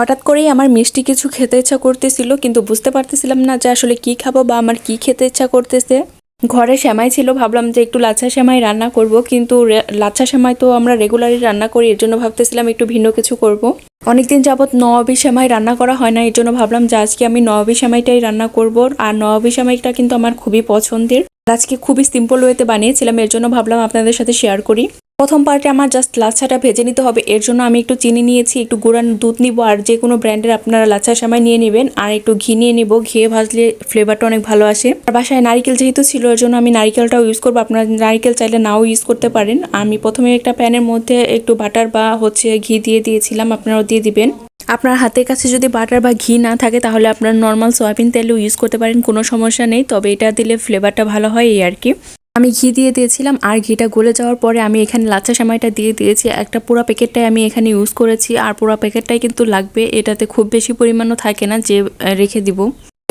হঠাৎ করেই আমার মিষ্টি কিছু খেতে ইচ্ছা করতেছিল, কিন্তু বুঝতে পারতেছিলাম না যে আসলে কি খাব বা আমার কি খেতে ইচ্ছা করতেছে। ঘরে সেমাই ছিল, ভাবলাম যে একটু লাচ্ছা সেমাই রান্না করব, কিন্তু লাচ্ছা সেমাই তো আমরা রেগুলারই রান্না করি, এর জন্য ভাবতেছিলাম একটু ভিন্ন কিছু করব। অনেকদিন যাবত নবাবি সেমাই রান্না করা হয় না, এর জন্য ভাবলাম যে আজকে আমি নবাবি সেমাইটাই রান্না করব, আর নবাবি সেমাইটা কিন্তু আমার খুবই পছন্দের। আজকে খুবই সিম্পল ওয়েতে বানিয়েছিলাম, এর জন্য ভাবলাম আপনাদের সাথে শেয়ার করি। প্রথম পার্টে আমার জাস্ট লাচ্ছাটা ভেজে নিতে হবে। এর জন্য আমি একটু চিনি নিয়েছি, একটু গুঁড়ান দুধ নিব, আর যে কোনো ব্র্যান্ডের আপনারা লাচ্ছা সময় নিয়ে নেবেন, আর একটু ঘি নিয়ে নিব। ঘিয়ে ভাজলে ফ্লেভারটা অনেক ভালো আসে। আর বাসায় নারিকেল যেহেতু ছিল, এর জন্য আমি নারিকেলটাও ইউজ করব। আপনারা নারিকেল চাইলে নাও ইউজ করতে পারেন। আমি প্রথমে একটা প্যানের মধ্যে একটু বাটার বা হচ্ছে ঘি দিয়ে দিয়েছিলাম, আপনারাও দিয়ে দিবেন। আপনার হাতের কাছে যদি বাটার বা ঘি না থাকে, তাহলে আপনার নর্মাল সয়াবিন তেলও ইউজ করতে পারেন, কোনো সমস্যা নেই। তবে এটা দিলে ফ্লেভারটা ভালো হয় এই আর কি। আমি ঘি দিয়ে দিয়েছিলাম আর ঘিটা গলে যাওয়ার পরে আমি এখানে লাচ্ছা সেমাইটা দিয়ে দিয়েছি। একটা পুরো প্যাকেটটাই আমি এখানে ইউজ করেছি। আর পুরো প্যাকেটটাই কিন্তু লাগবে। এটাতে খুব বেশি পরিমাণও থাকে না, যে রেখে দিব।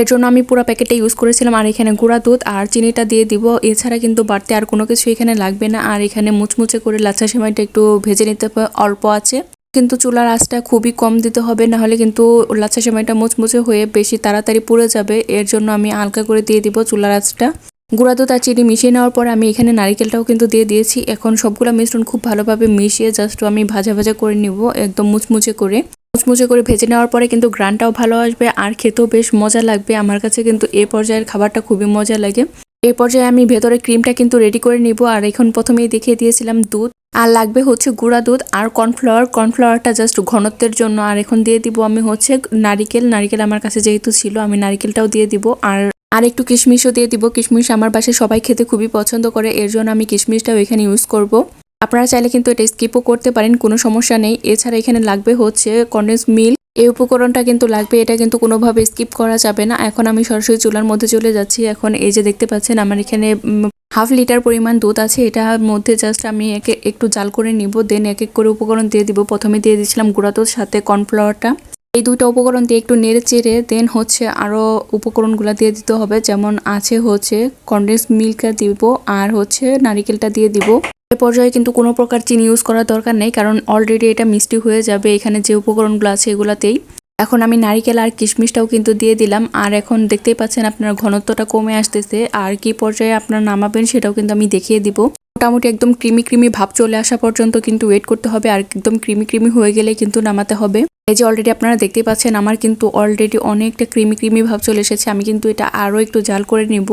এর জন্য আমি পুরো প্যাকেটটা ইউজ করেছিলাম। আর এখানে গুঁড়া দুধ আর চিনিটা দিয়ে দিব। এছাড়া কিন্তু বাড়তে আর কোনো কিছু এখানে লাগবে না। আর এখানে মুচমুচে করে লাচ্ছা সেমাইটা একটু ভেজে নিতে অল্প আছে। কিন্তু চুলার আঁচটা খুবই কম দিতে হবে। না হলে কিন্তু লাচ্ছা সেমাইটা মুচমুচে হয়ে বেশি তাড়াতাড়ি পুড়ে যাবে। এর জন্য আমি হালকা করে দিয়ে দিব চুলার আঁচটা। গুঁড়া দুধ আর চিনি মিশিয়ে নেওয়ার পর আমি এখানে নারিকেলটাও কিন্তু দিয়ে দিয়েছি। এখন সবগুলো মিশ্রণ খুব ভালোভাবে মিশিয়ে জাস্ট আমি ভাজা ভাজা করে নিব, একদম মুচমুচে করে। মুচমুচে করে ভেজে নেওয়ার পরে কিন্তু গ্রানটাও ভালো আসবে আর খেতেও বেশ মজা লাগবে। আমার কাছে কিন্তু এ পর্যায়ের খাবারটা খুবই মজা লাগে। এই পর্যায়ে আমি ভেতরে ক্রিমটা কিন্তু রেডি করে নিব আর এখন প্রথমেই দেখিয়ে দিয়েছিলাম দুধ। আর লাগবে হচ্ছে গুঁড়া দুধ আর কর্নফ্লাওয়ার। কর্নফ্লাওয়ারটা জাস্ট ঘনত্বের জন্য আর এখন দিয়ে দিব আমি হচ্ছে নারিকেল। নারিকেল আমার কাছে যেহেতু ছিল, আমি নারিকেলটাও দিয়ে দিব। আর আর একটু কিশমিশও দিয়ে দিব। কিশমিশ আমার বাসায় সবাই খেতে খুবই পছন্দ করে, এর জন্য আমি কিশমিশটাও এখানে ইউজ করব। আপনারা চাইলে কিন্তু এটা স্কিপও করতে পারেন, কোনো সমস্যা নেই। এছাড়া এখানে লাগবে হচ্ছে কন্ডেন্স মিল্ক এই উপকরণটা কিন্তু লাগবে, এটা কিন্তু কোনোভাবে স্কিপ করা যাবে না। এখন আমি সরাসরি চুলার মধ্যে চলে যাচ্ছি। এখন এই যে দেখতে পাচ্ছেন, আমার এখানে হাফ লিটার পরিমাণ দুধ আছে। এটার মধ্যে জাস্ট আমি একে একটু জাল করে নিব দেন এক এক করে উপকরণ দিয়ে দিব। প্রথমে দিয়ে দিয়েছিলাম গুঁড়া দুধ, সাথে কর্নফ্লাওয়ারটা এই দুইটা উপকরণ দিয়ে একটু নেড়ে চেড়ে দেন হচ্ছে আরও উপকরণগুলো দিয়ে দিতে হবে। যেমন আছে হচ্ছে কন্ডেন্স মিল্কটা দিব আর হচ্ছে নারিকেলটা দিয়ে দিব। এ পর্যায়ে কিন্তু কোনো প্রকার চিনি ইউজ করার দরকার নেই কারণ অলরেডি এটা মিষ্টি হয়ে যাবে এখানে যে উপকরণগুলো আছে এগুলাতেই। এখন আমি নারিকেল আর কিশমিশটাও কিন্তু দিয়ে দিলাম। আর এখন দেখতেই পাচ্ছেন আপনার ঘনত্বটা কমে আসতেছে। আর কি পর্যায়ে আপনার নামাবেন সেটাও কিন্তু আমি দেখিয়ে দিব। মোটামুটি একদম ক্রিমি ক্রিমি ভাব চলে আসা পর্যন্ত কিন্তু ওয়েট করতে হবে। আর একদম ক্রিমি ক্রিমি হয়ে গেলে কিন্তু নামাতে হবে। এই যে অলরেডি আপনারা দেখতে পাচ্ছেন, আমার কিন্তু অলরেডি অনেকটা ক্রিমি ক্রিমি ভাব চলে এসেছে। আমি কিন্তু এটা আরও একটু জাল করে নিব।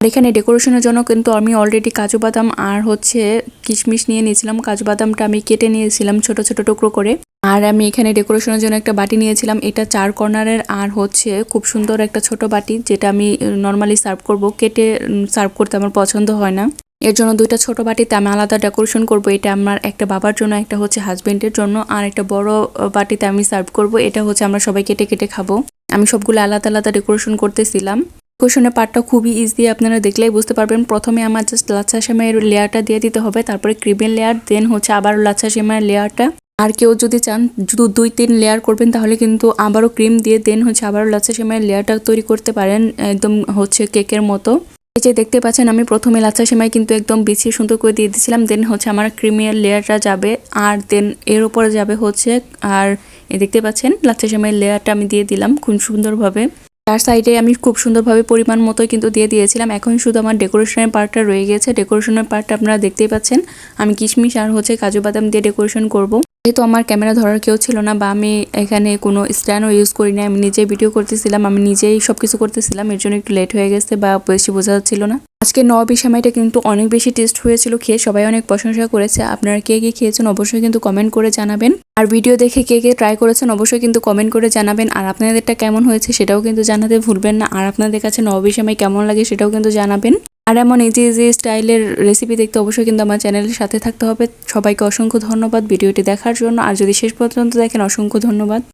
আর এখানে ডেকোরেশনের জন্য কিন্তু আমি অলরেডি কাজু বাদাম আর হচ্ছে কিশমিশ নিয়ে নিয়েছিলাম। কাজু বাদামটা আমি কেটে নিয়েছিলাম ছোট ছোট টুকরো করে। আর আমি এখানে ডেকোরেশনের জন্য একটা বাটি নিয়েছিলাম। এটা চার কর্নারের আর হচ্ছে খুব সুন্দর একটা ছোট বাটি, যেটা আমি নর্মালি সার্ভ করব। কেটে সার্ভ করতে আমার পছন্দ হয় না। এর জন্য দুইটা ছোট বাটিতে আমি আলাদা ডেকোরেশন করব। এটা আমার একটা বাবার জন্য, একটা হচ্ছে হাজবেন্ডের জন্য, আর একটা বড় বাটিতে আমি সার্ভ করব। এটা হচ্ছে আমরা সবাই কেটে কেটে খাব। আমি সবগুলো আলাদা আলাদা ডেকোরেশন করতেছিলাম। ডেকোরেশনের পার্টটা খুবই ইজি আপনারা দেখলেই বুঝতে পারবেন। প্রথমে আমার জাস্ট লাচ্ছা সেমাইয়ের লেয়ারটা দিয়ে দিতে হবে, তারপরে ক্রিমের লেয়ার দেন হচ্ছে আবার লাচ্ছা সেমাইয়ের লেয়ারটা। আর কেউ যদি চান, শুধু দুই, তিন লেয়ার করবেন, তাহলে কিন্তু আবারও ক্রিম দিয়ে দেন হচ্ছে আবারও লাচ্ছা সেমাইয়ের লেয়ারটা তৈরি করতে পারেন, একদম হচ্ছে কেকের মতো। এই যে দেখতে পাচ্ছেন, আমি প্রথমে লাচ্ছা সেমাই কিন্তু একদম বিছিয়ে সুন্দর করে দিয়ে দিয়েছিলাম। দেন হচ্ছে আমার ক্রিমের লেয়ারটা যাবে, আর দেন এর উপরে যাবে হচ্ছে, আর দেখতে পাচ্ছেন, লাচ্ছা সেমাইয়ের লেয়ারটা আমি দিয়ে দিলাম খুব সুন্দরভাবে। তার সাইডে আমি খুব সুন্দরভাবে পরিমাণ মতোই কিন্তু দিয়ে দিয়েছিলাম। এখন শুধু আমার ডেকোরেশনের পার্টটা রয়ে গেছে। ডেকোরেশনের পার্টটা আপনারা দেখতেই পাচ্ছেন। আমি কিশমিশ আর হচ্ছে কাজু বাদাম দিয়ে ডেকোরেশন করব। যেহেতু আমার ক্যামেরা ধরার কেউ ছিল না বা আমি এখানে কোনো স্ট্যান্ডও ইউজ করি না আমি নিজেই ভিডিও করতেছিলাম, আমি নিজেই সব কিছু করতেছিলাম, এর জন্য একটু লেট হয়ে গেছে বা বেশি বোঝা যাচ্ছিল না। আজকে নবী সময়টা কিন্তু অনেক বেশি টেস্ট হয়েছিল, খেয়ে সবাই অনেক প্রশংসা করেছে। আপনারা কে কে খেয়েছেন অবশ্যই কিন্তু কমেন্ট করে জানাবেন। আর ভিডিও দেখে কে কে ট্রাই করেছেন অবশ্যই কিন্তু কমেন্ট করে জানাবেন। আর আপনাদেরটা কেমন হয়েছে সেটাও কিন্তু জানাতে ভুলবেন না। আর আপনাদের কাছে নবী সময় কেমন লাগে সেটাও কিন্তু জানাবেন। আর এমন এই যে স্টাইলের রেসিপি দেখতে অবশ্যই কিন্তু আমার চ্যানেলের সাথে থাকতে হবে। সবাইকে অসংখ্য ধন্যবাদ ভিডিওটি দেখার জন্য। আর যদি শেষ পর্যন্ত দেখেন, অসংখ্য ধন্যবাদ।